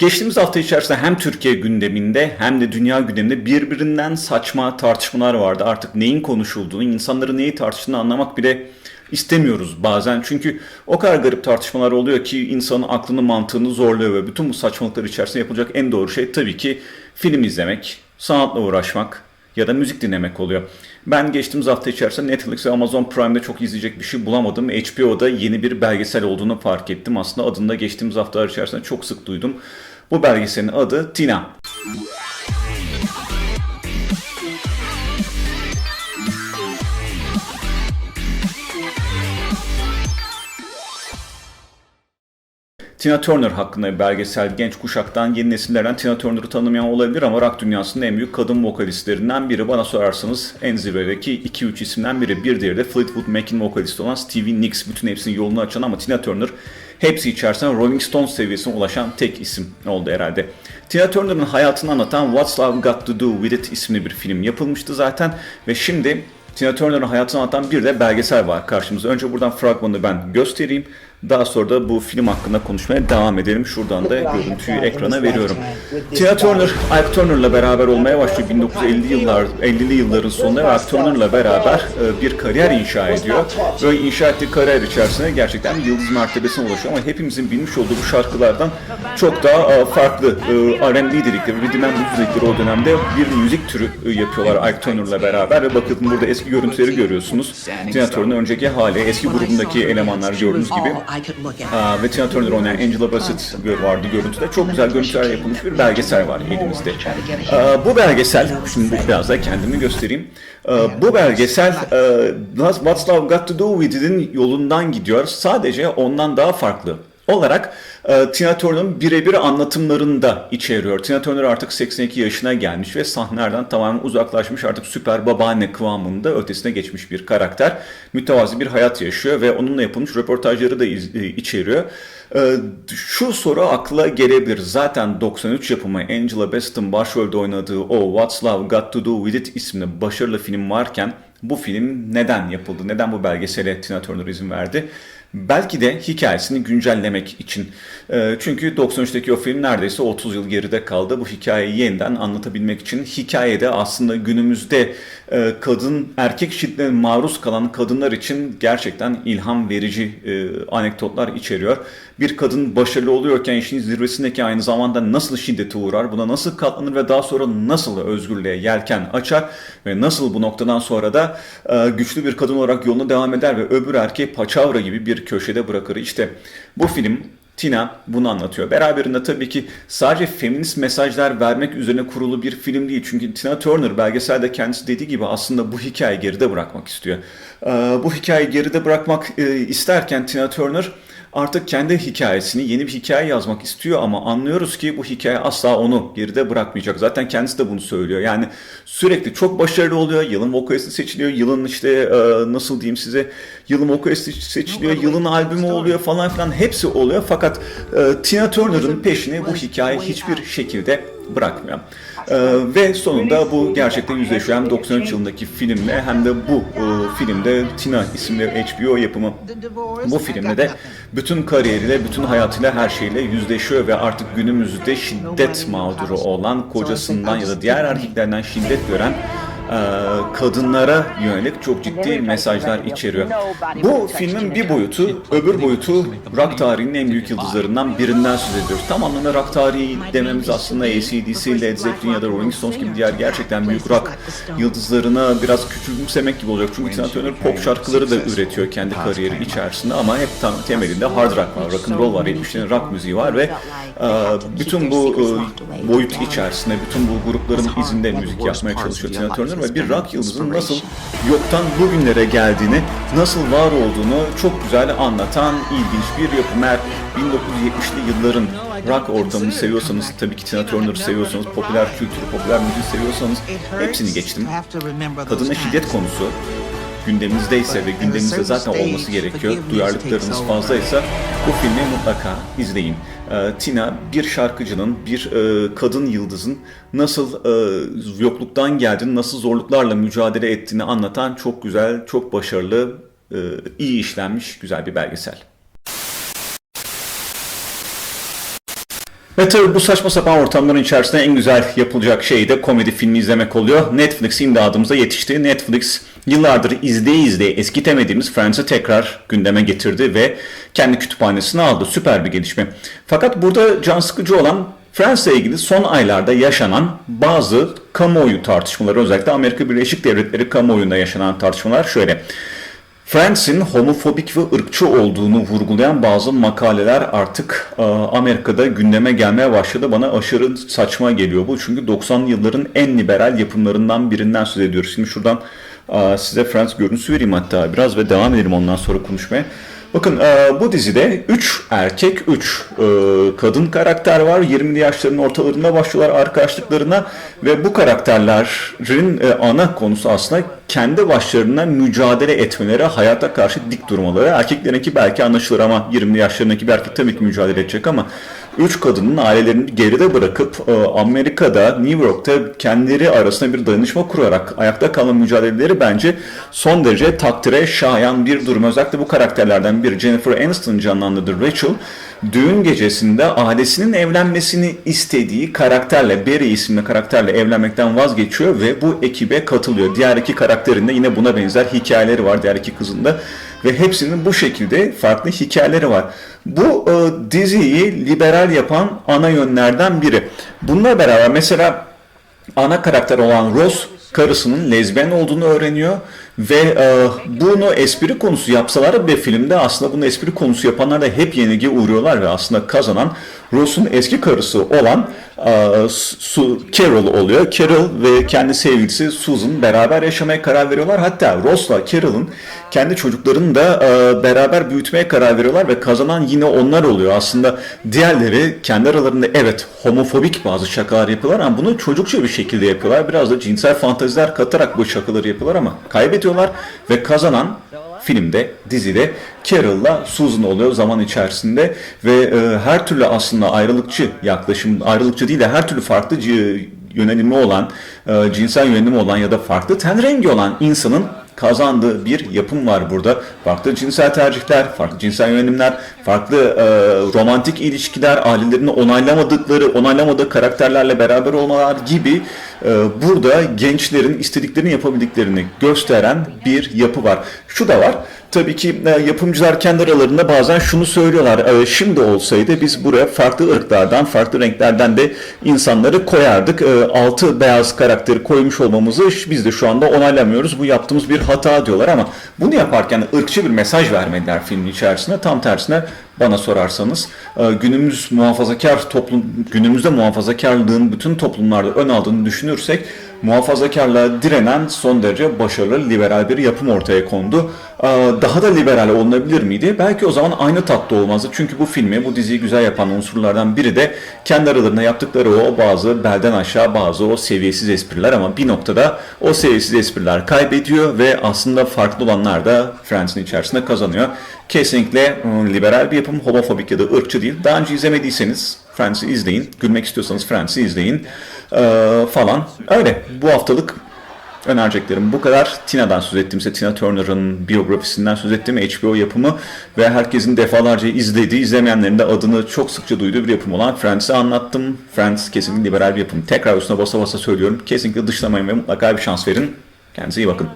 Geçtiğimiz hafta içerisinde hem Türkiye gündeminde hem de dünya gündeminde birbirinden saçma tartışmalar vardı. Artık neyin konuşulduğunu, insanların neyi tartıştığını anlamak bile istemiyoruz bazen. Çünkü o kadar garip tartışmalar oluyor ki insanın aklını mantığını zorluyor ve bütün bu saçmalıklar içerisinde yapılacak en doğru şey tabii ki film izlemek, sanatla uğraşmak ya da müzik dinlemek oluyor. Ben geçtiğimiz hafta içerisinde Netflix ve Amazon Prime'de çok izleyecek bir şey bulamadım. HBO'da yeni bir belgesel olduğunu fark ettim. Aslında adını da geçtiğimiz haftalar içerisinde çok sık duydum. Bu belgeselin adı Tina. Tina Turner hakkında bir belgesel genç kuşaktan yeni nesillerden Tina Turner'ı tanımayan olabilir ama rock dünyasının en büyük kadın vokalistlerinden biri. Bana sorarsanız en zirvedeki 2-3 isimden biri. Bir diğeri de Fleetwood Mac'in vokalisti olan Stevie Nicks. Bütün hepsinin yolunu açan ama Tina Turner hepsi içerisinde Rolling Stones seviyesine ulaşan tek isim oldu herhalde. Tina Turner'ın hayatını anlatan What's Love Got To Do With It isimli bir film yapılmıştı zaten ve şimdi Tina Turner'ın hayatını anlatan bir de belgesel var karşımızda. Önce buradan fragmanı ben göstereyim. Daha sonra da bu film hakkında konuşmaya devam edelim. Şuradan da görüntüyü ekrana veriyorum. Tina Turner, Ike Turner'la beraber olmaya başlıyor 1950 yıllar, 50'li yılların sonunda ve Ike Turner'la beraber e, bir kariyer inşa ediyor. Ve inşa ettiği kariyer içerisinde gerçekten yıldız mertebesine ulaşıyor ama hepimizin bilmiş olduğu bu şarkılardan çok daha e, farklı e, R&B dedikleri, Rhythm and Blues dedikleri o dönemde bir müzik türü yapıyorlar Ike Turner'la beraber ve bakın burada eski görüntüleri görüyorsunuz. Tina Turner'ın önceki hali, eski grubundaki elemanlar gördüğünüz gibi. Aa, ve Tina Turner oynayan Angela Bassett vardı görüntüde. Çok güzel görüntüler yapılmış bir belgesel var elimizde. Bu belgesel, şimdi biraz da kendimi göstereyim. Bu belgesel What's Love Got To Do With It'in yolundan gidiyor. Sadece ondan daha farklı olarak e, Tina Turner'ın birebir anlatımlarını da içeriyor. Tina Turner artık 82 yaşına gelmiş ve sahnelerden tamamen uzaklaşmış artık süper babaanne kıvamında ötesine geçmiş bir karakter. Mütevazi bir hayat yaşıyor ve onunla yapılmış röportajları da iz- e, içeriyor. E, Şu soru akla gelebilir. Zaten 93 yapımı Angela Bassett'ın başrolde oynadığı o What's Love Got To Do With It isimli başarılı film varken bu film neden yapıldı? Neden bu belgesele Tina Turner izin verdi? Belki de hikayesini güncellemek için. Ee, Çünkü 93'teki o film neredeyse 30 yıl geride kaldı. Bu hikayeyi yeniden anlatabilmek için hikayede aslında günümüzde e, kadın erkek şiddetine maruz kalan kadınlar için gerçekten ilham verici e, anekdotlar içeriyor. Bir kadın başarılı oluyorken işin zirvesindeki aynı zamanda nasıl şiddete uğrar, buna nasıl katlanır ve daha sonra nasıl özgürlüğe yelken açar ve nasıl bu noktadan sonra da e, güçlü bir kadın olarak yoluna devam eder ve öbür erkeği paçavra gibi bir köşede bırakır. İşte bu film Tina bunu anlatıyor. Beraberinde tabii ki sadece feminist mesajlar vermek üzerine kurulu bir film değil. Çünkü Tina Turner belgeselde kendisi dediği gibi aslında bu hikayeyi geride bırakmak istiyor. Ee, bu hikayeyi geride bırakmak e, isterken Tina Turner artık kendi hikayesini, yeni bir hikaye yazmak istiyor ama anlıyoruz ki bu hikaye asla onu geride bırakmayacak. Zaten kendisi de bunu söylüyor. Yani sürekli çok başarılı oluyor. Yılın vokalisti seçiliyor. Yılın işte e, nasıl diyeyim size yılın vokalisti seçiliyor. Yılın albümü oluyor falan filan hepsi oluyor. Fakat e, Tina Turner'ın peşini bu hikaye hiçbir şekilde bırakmıyor. E, ve sonunda bu gerçekten yüzleşiyor. Hem 93 yılındaki filmle hem de bu e, filmde Tina isimli HBO yapımı bu filmde de bütün kariyeriyle, bütün hayatıyla, her şeyle yüzleşiyor ve artık günümüzde şiddet mağduru olan kocasından ya da diğer erkeklerden şiddet gören kadınlara yönelik çok ciddi mesajlar içeriyor. Bu filmin bir boyutu, öbür boyutu rock tarihinin en büyük yıldızlarından birinden söz ediyoruz. Tam anlamda rock tarihi dememiz aslında AC/DC, Led Zeppelin ya da Rolling Stones gibi diğer gerçekten büyük rock yıldızlarına biraz küçümsemek gibi olacak. Çünkü Tina Turner pop şarkıları da üretiyor kendi kariyeri içerisinde ama hep tam temelinde hard rock var, rock and roll var, 70'lerin rock müziği var ve e, bütün bu e, boyut içerisinde, bütün bu grupların izinde müzik yapmaya çalışıyor Tina Turner ve bir rock yıldızının nasıl yoktan bugünlere geldiğini, nasıl var olduğunu çok güzel anlatan ilginç bir yapım. Eğer 1970'li yılların rock ortamını seviyorsanız, tabii ki Tina Turner'ı seviyorsanız, popüler kültürü, popüler müziği seviyorsanız hepsini geçtim. Kadına şiddet konusu gündemimizdeyse ve gündemimizde zaten olması gerekiyor, duyarlılıklarınız fazlaysa bu filmi mutlaka izleyin. Ee, Tina bir şarkıcının, bir e, kadın yıldızın nasıl e, yokluktan geldiğini, nasıl zorluklarla mücadele ettiğini anlatan çok güzel, çok başarılı, e, iyi işlenmiş güzel bir belgesel. Ve tabii bu saçma sapan ortamların içerisinde en güzel yapılacak şey de komedi filmi izlemek oluyor. Netflix imdadımıza yetişti. Netflix yıllardır izleye izleye eskitemediğimiz Friends'i tekrar gündeme getirdi ve kendi kütüphanesine aldı. Süper bir gelişme. Fakat burada can sıkıcı olan Friends'le ilgili son aylarda yaşanan bazı kamuoyu tartışmaları özellikle Amerika Birleşik Devletleri kamuoyunda yaşanan tartışmalar şöyle. Friends'in homofobik ve ırkçı olduğunu vurgulayan bazı makaleler artık e, Amerika'da gündeme gelmeye başladı. Bana aşırı saçma geliyor bu. Çünkü 90'lı yılların en liberal yapımlarından birinden söz ediyoruz. Şimdi şuradan size Friends görüntüsü vereyim hatta biraz ve devam edelim ondan sonra konuşmaya. Bakın bu dizide 3 erkek, 3 kadın karakter var. 20'li yaşların ortalarında başlıyorlar arkadaşlıklarına ve bu karakterlerin e, ana konusu aslında kendi başlarına mücadele etmeleri, hayata karşı dik durmaları. Erkeklerinki belki anlaşılır ama 20'li yaşlarındaki bir erkek tabii ki mücadele edecek ama üç kadının ailelerini geride bırakıp e, Amerika'da, New York'ta kendileri arasında bir dayanışma kurarak ayakta kalma mücadeleleri bence son derece takdire şayan bir durum. Özellikle bu karakterlerden biri Jennifer Aniston canlandırdığı Rachel, düğün gecesinde ailesinin evlenmesini istediği karakterle, Barry isimli karakterle evlenmekten vazgeçiyor ve bu ekibe katılıyor. Diğer iki karakterin de yine buna benzer hikayeleri var diğer iki kızın da ve hepsinin bu şekilde farklı hikayeleri var. Bu e, diziyi liberal yapan ana yönlerden biri. Bununla beraber mesela ana karakter olan Rose karısının lezbiyen olduğunu öğreniyor ve e, bunu espri konusu yapsalar bir filmde aslında bunu espri konusu yapanlar da hep yenilgi uğruyorlar ve aslında kazanan Ross'un eski karısı olan e, Su, Carol oluyor. Carol ve kendi sevgilisi Susan beraber yaşamaya karar veriyorlar. Hatta Ross'la Carol'ın kendi çocuklarını da e, beraber büyütmeye karar veriyorlar ve kazanan yine onlar oluyor. Aslında diğerleri kendi aralarında evet homofobik bazı şakalar yapıyorlar ama bunu çocukça bir şekilde yapıyorlar. Biraz da cinsel fanteziler katarak bu şakaları yapıyorlar ama kaybediyorlar ve kazanan filmde, dizide Carol'la Susan oluyor zaman içerisinde ve e, her türlü aslında ayrılıkçı yaklaşım, ayrılıkçı değil de her türlü farklı yönelimi olan, e, cinsel yönelimi olan ya da farklı ten rengi olan insanın kazandığı bir yapım var burada. Farklı cinsel tercihler, farklı cinsel yönelimler, farklı e, romantik ilişkiler, ailelerini onaylamadıkları, onaylamadığı karakterlerle beraber olmalar gibi burada gençlerin istediklerini yapabildiklerini gösteren bir yapı var. Şu da var. Tabii ki e, yapımcılar kendi aralarında bazen şunu söylüyorlar. E, şimdi olsaydı biz buraya farklı ırklardan, farklı renklerden de insanları koyardık. E, altı beyaz karakteri koymuş olmamızı biz de şu anda onaylamıyoruz. Bu yaptığımız bir hata diyorlar ama bunu yaparken ırkçı bir mesaj vermediler filmin içerisinde. Tam tersine bana sorarsanız e, günümüz muhafazakar toplum günümüzde muhafazakarlığın bütün toplumlarda ön aldığını düşünürsek muhafazakarlığa direnen son derece başarılı liberal bir yapım ortaya kondu. E, Daha da liberal olunabilir miydi? Belki o zaman aynı tatlı olmazdı. Çünkü bu filmi, bu diziyi güzel yapan unsurlardan biri de kendi aralarında yaptıkları o bazı belden aşağı bazı o seviyesiz espriler ama bir noktada o seviyesiz espriler kaybediyor ve aslında farklı olanlar da Friends'in içerisinde kazanıyor. Kesinlikle ıı, liberal bir yapım, homofobik ya da ırkçı değil. Daha önce izlemediyseniz Friends'i izleyin. Gülmek istiyorsanız Friends'i izleyin. Ee, falan. Öyle. Bu haftalık önereceklerim bu kadar. Tina'dan söz ettim size. Tina Turner'ın biyografisinden söz ettim. HBO yapımı ve herkesin defalarca izlediği, izlemeyenlerin de adını çok sıkça duyduğu bir yapım olan Friends'i anlattım. Friends kesinlikle liberal bir yapım. Tekrar üstüne basa basa söylüyorum. Kesinlikle dışlamayın ve mutlaka bir şans verin. Kendinize iyi bakın.